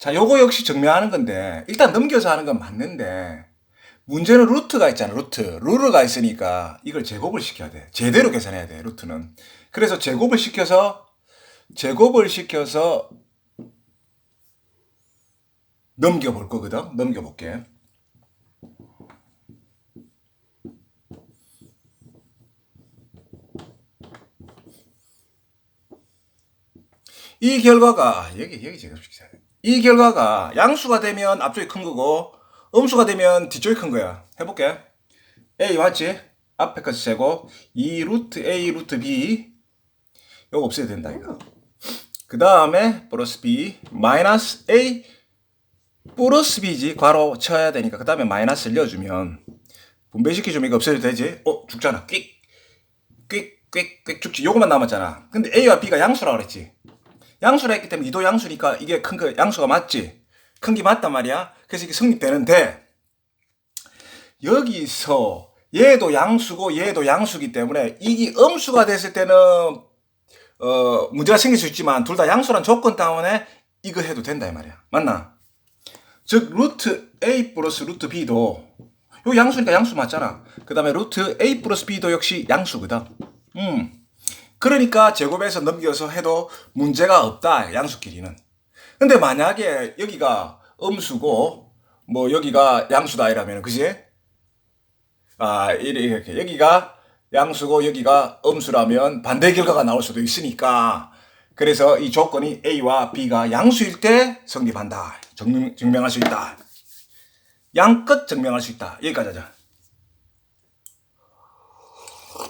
자, 요거 역시 증명하는 건데, 일단 넘겨서 하는 건 맞는데, 문제는 루트가 있잖아, 루트. 루트가 있으니까 이걸 제곱을 시켜야 돼. 제대로 계산해야 돼, 루트는. 그래서 제곱을 시켜서, 제곱을 시켜서 넘겨볼 거거든? 넘겨볼게. 이 결과가, 아, 여기, 여기 돼. 이 결과가 양수가 되면 앞쪽이 큰 거고, 음수가 되면 뒤쪽이 큰 거야. 해볼게. A 맞지? 앞에 것이 제곱. 2 루트 A 루트 B. 요거 없애야 된다, 이거. 그 다음에 플러스 B 마이너스 A 플러스 B지. 괄호 쳐야 되니까. 그 다음에 마이너스를 넣어주면 분배시켜주면 이거 없애도 되지? 어, 죽잖아. 끽. 끽, 끽, 끽 죽지. 요거만 남았잖아. 근데 A와 B가 양수라고 그랬지. 양수라 했기 때문에 이도 양수니까 이게 큰 거 양수가 맞지. 큰 게 맞단 말이야. 그래서 이게 성립되는데 여기서 얘도 양수고 얘도 양수기 때문에 이게 음수가 됐을 때는 어 문제가 생길 수 있지만 둘 다 양수란 조건 때문에 이거 해도 된다 이 말이야. 맞나? 즉 루트 a 플러스 루트 b도 요 양수니까 양수 맞잖아. 그 다음에 루트 a 플러스 b도 역시 양수거든. 음. 그러니까 제곱에서 넘겨서 해도 문제가 없다. 양수끼리는. 근데 만약에 여기가 음수고 뭐 여기가 양수다 이라면 그지? 아 이렇게 여기가 양수고 여기가 음수라면 반대 결과가 나올 수도 있으니까 그래서 이 조건이 A와 B가 양수일 때 성립한다. 증명, 증명할 수 있다. 양끝 증명할 수 있다. 여기까지 하자.